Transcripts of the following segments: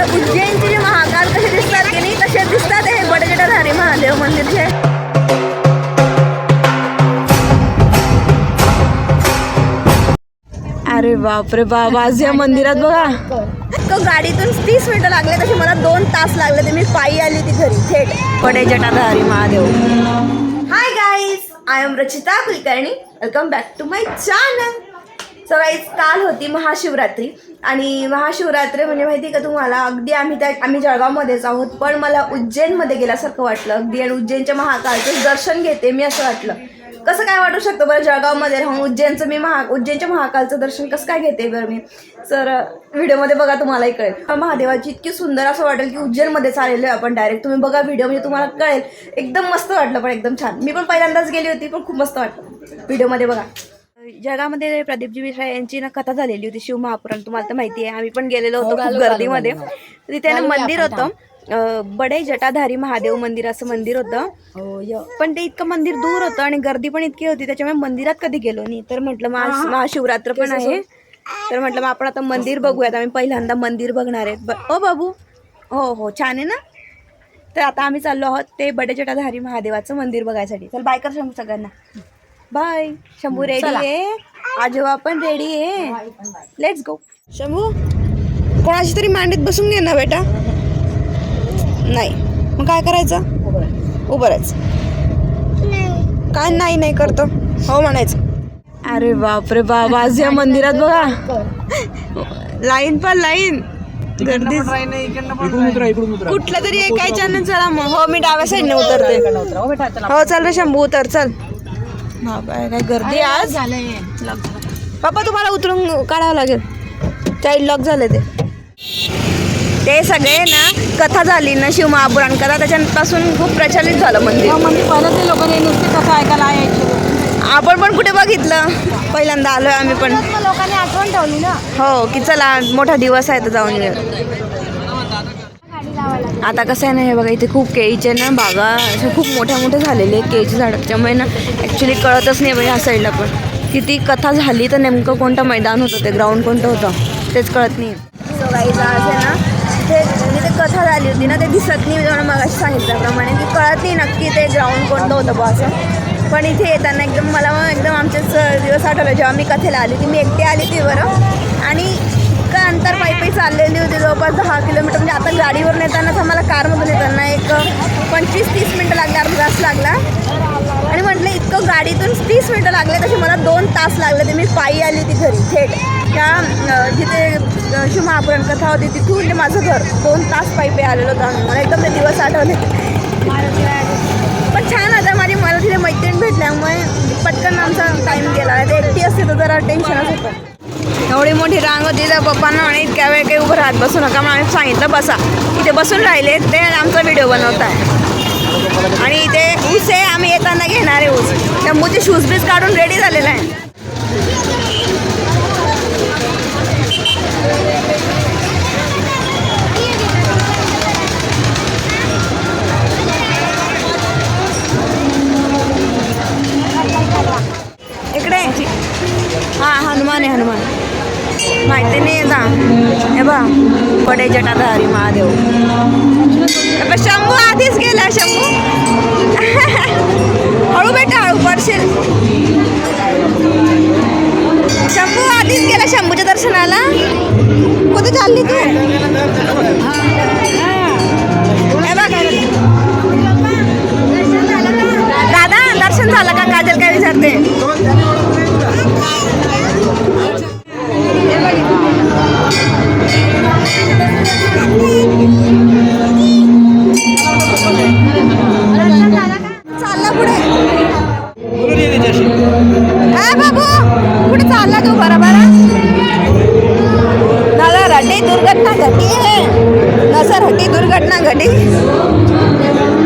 तर उज्जैनचे जे महाकाल कसे दिसतात की नाही तसे दिसतात हे बडजटाधारी महादेव मंदिरचे अरे बापरे बाप आज या मंदिरात बघा. तो गाडीतून तीस मिनिटं लागले तसे मला दोन तास लागले ते मी पायी आली ती घरी थेट. पडे जटाधारी Mahadev. Hi guys I am Rachita Kulkarni. Welcome back to my channel so guys काल होती महाशिवरात्री. आणि महाशिवरात्री म्हणजे माहिती आहे का तुम्हाला? अगदी आम्ही त्या आम्ही जळगावमध्येच आहोत पण मला उज्जैनमध्ये गेल्यासारखं वाटलं. अगदी आणि उज्जैनच्या महाकालचं दर्शन घेते मी असं वाटलं. कसं काय वाटू शकतं बरं जळगावमध्ये? राहून उज्जैनचं मी महा उज्जैनच्या महाकालचं दर्शन कसं काय घेते बरं मी? सर व्हिडिओमध्ये बघा तुम्हालाही कळेल. महादेवाची इतकी सुंदर असं वाटेल की उज्जैनमध्ये चाललेलो आहे आपण डायरेक्ट तुम्ही बघा व्हिडिओ म्हणजे तुम्हाला कळेल. एकदम मस्त वाटलं पण एकदम छान. मी पण पहिल्यांदाच गेली होती पण खूप मस्त वाटलं. व्हिडिओमध्ये बघा. जगामध्ये प्रदीपजी मिश्रा यांची ना कथा झालेली होती शिव महापुराण तुम्हाला तर माहिती आहे. आम्ही पण गेलेलो होतो खूप गर्दीमध्ये. तिथे ना मंदिर होतं. बडे जटाधारी महादेव मंदिर असं मंदिर होतं. पण ते इतकं मंदिर दूर होतं आणि गर्दी पण इतकी होती त्याच्यामुळे मंदिरात कधी गेलो नाही. तर म्हटलं महा महाशिवरात्र पण आहे. तर म्हटलं मग आपण आता मंदिर बघूयात. आम्ही पहिल्यांदा मंदिर बघणार आहेत ओ बाबू. हो हो छान आहे ना? तर आता आम्ही चाललो आहोत ते बडे जटाधारी महादेवाचं मंदिर बघायसाठी. चल बाय कर शंभू सगळ्यांना. बाय. शंभू रेडी आहे? आजोबा पण रेडी आहे. लेट्स गो शंभू कोणाची तरी मांडीत बसून घे ना बेटा. नाही. मग काय करायचं? उभं राहायचं काय नाही नाही करतो. हो म्हणायचं. अरे बापरे बाप आज या मंदिरात बघा. लाईन पण लाईन. गर्दी कुठलं तरी चॅनल चला मग. हो मी डाव्या साईडने उतरते. हो चल रे शंभू उतर चल. काय गर्दी आज? पप्पा तुम्हाला उतरून काढावं लागेल. चाइल्ड लॉक झाले ते. ते सगळे ना कथा झाली ना शिव महापुराण कथा त्याच्यापासून खूप प्रचलित झालं मंदिर. म्हणजे पहिलं ते लोकांनी नुसते कसं ऐकायला यायचे. आपण पण कुठे बघितलं? पहिल्यांदा आलोय आम्ही पण. लोकांनी आठवण ठेवली ना. हो की चला मोठा दिवस आहे तर जाऊन येऊ आता कसं आहे ना हे बघा इथे खूप केळीचे ना बागा असे खूप मोठ्या मोठ्या झालेले आहेत केळीची झाडं त्यामुळे ना ॲक्च्युली कळतच नाही म्हणजे ह्या साईडला पण. किती कथा झाली तर नेमकं कोणतं मैदान होतं ते ग्राउंड कोणतं होतं तेच कळत नाही. सो आज आहे ना ते म्हणजे ते कथा झाली होती ना ते दिसत नाही जेव्हा मग सांगितल्याप्रमाणे. की कळत नाही नक्की ते ग्राउंड कोणतं होतं बा असं. पण इथे येताना एकदम मला एकदम आमचे स- दिवस आठवले जेव्हा मी कथेला आली होती मी एकटी आली होती बरं. आणि इतकं अंतर पायी पायी चाललेली होती जवळपास दहा किलोमीटर. म्हणजे आता गाडीवरून येतानाच आम्हाला कारमधून येताना एक पंचवीस तीस मिनटं लागले अर्धा तास लागला. आणि म्हटलं इतकं गाडीतून तीस मिनटं लागले तसे मला दोन तास लागले ते मी पायी आली होती घरी थेट. त्या जिथे शिव महापुराण कथा होती तिथून ते माझं घर दोन तास पायी पायी आलेलं होतं मला एकदम ते दिवस आठवले. पण छान आता माझी मला तिथे मैत्रीण भेटल्यामुळे पटकन आमचा टाईम गेला. ते एकटी असते तर जरा टेन्शनच होतं. एवढी मोठी रांग होती तर पप्पांना म्हणे इतक्या वेळ काही उभं राहत बसू नका. म्हणून आम्ही सांगितलं बसा. इथे बसून राहिले ते आमचा व्हिडिओ बनवत आहे. आणि इथे ऊस आहे आम्ही येताना घेणार आहे ऊस. शंभूचे शूज बीज काढून रेडी झालेला आहे. इकडे. हां हनुमान आहे हनुमान. माहिती नाही जा हे बा पडे जटाधारी महादेव. शंभू आधीच गेला शंभू. हळू बेटा हळू पडशील. घटी दुर्घटना घटी है. नसर हटी दुर्घटना घटी.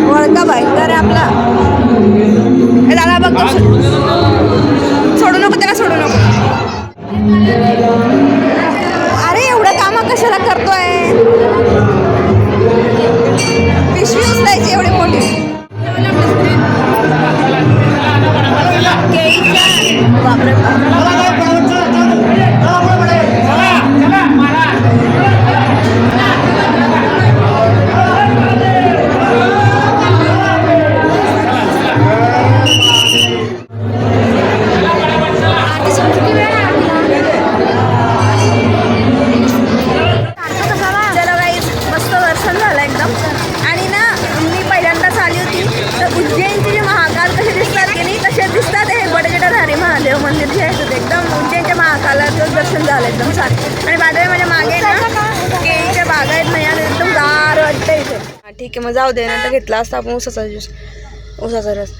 वळका भयंकर आहे आपला. दादा बघ सोडू नको त्याला सोडू नको. अरे एवढं कामं कशाला करतोय? पिशवी उचलायची एवढी मोठी. केळीच्या बापरे. एकदम छान. आणि बाजूला माझ्या मागे ना केळीच्या बागा आहेत ना एकदम गार वाटतं इथे. ठीक आहे मग जाऊ दे ना तर घेतला असता आपण उसाचा ज्यूस उसाचा रस.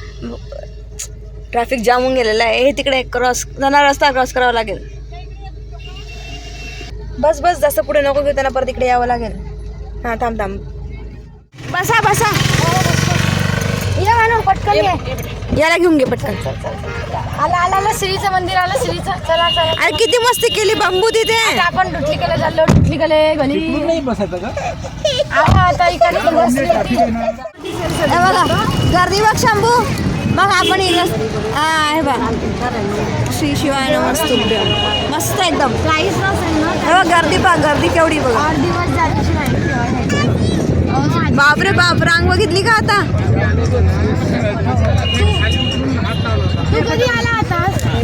ट्रॅफिक जाम होऊन गेलेला आहे. हे तिकडे क्रॉस जाणार रस्ता क्रॉस करावा लागेल. बस बस जास्त पुढे नको घेऊ त्यांना परत इकडे यावं लागेल. हां थांब थांब. बसा बसा. पटकन ये. याला घेऊन घे पटकन. आला आला आला श्रीचं मंदिर आलं श्रीचं. चला चला. अरे किती मस्ती केली बांबू तिथे. आता आपण डुटली केले चाललो डुटली केले गली नाही बसायचं का? आता इकडे बसली. होती. हे बघा गर्दी बघ शंभू. मग आपण इकडं हा हे बघ. श्री शिवाय मस्त मस्त एकदम. प्राईस नसेल ना. हे बघ गर्दी पहा गर्दी केवढी बघ. आठ दिवस जायची. बापरे बाप रांग बघितली का आता?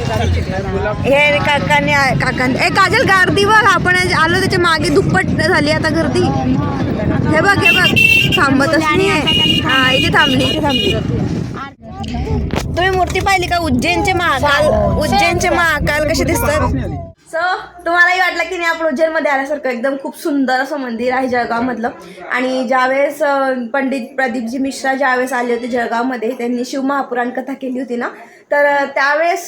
हे काकाने काकाने ए काजल गर्दी बघ आपण आलो त्याच्यामागे दुप्पट झाली आता गर्दी. हे बघ हे बघ थांबतच नाही हा इथे थांबली इथे थांबली तुम्ही मूर्ती पाहिली का? उज्जैनचे महाकाल उज्जैनचे महाकाल कसे दिसतात? सो तुम्हालाही वाटलं की नाही आपण उज्जैनमध्ये आल्यासारखं एकदम खूप सुंदर असं मंदिर आहे जळगावमधलं. आणि ज्यावेळेस पंडित प्रदीपजी मिश्रा ज्यावेळेस आले होते जळगावमध्ये त्यांनी शिव महापुराण कथा केली होती ना तर त्यावेळेस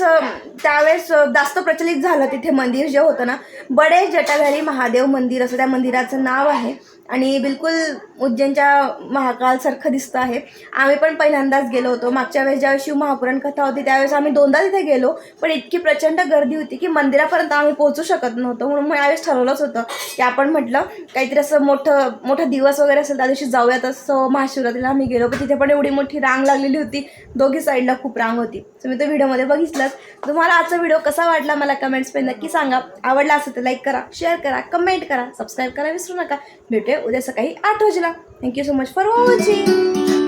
त्यावेळेस जास्त प्रचलित झालं तिथे मंदिर जे होतं ना बडे जटाधारी महादेव मंदिर असं त्या मंदिराचं नाव आहे. आणि बिलकुल उज्जैनच्या महाकालसारखं दिसतं आहे. आम्ही पण पहिल्यांदाच गेलो होतो. मागच्या वेळेस ज्यावेळेस शिव महापुराण कथा होती त्यावेळेस आम्ही दोनदा तिथे गेलो. पण इतकी प्रचंड गर्दी होती की मंदिरापर्यंत आम्ही पोहोचू शकत नव्हतो. म्हणून यावेळेस ठरवलंच होतं की आपण म्हटलं काहीतरी असं मोठं मोठा दिवस वगैरे असेल त्या दिवशी जाऊयात असं महाशिवरात्रीला आम्ही गेलो. पण तिथे पण एवढी मोठी रांग लागलेली होती. दोघी साईडला खूप रांग होती. तुम्ही तो व्हिडिओमध्ये बघितलंच. तुम्हाला आजचा व्हिडिओ कसा वाटला मला कमेंट्समध्ये नक्की सांगा. आवडला असेल तर लाईक करा शेअर करा कमेंट करा सबस्क्राईब करा विसरू नका. भेटूया उद्या सकाळी आठ वाजेला. Thank you so much for watching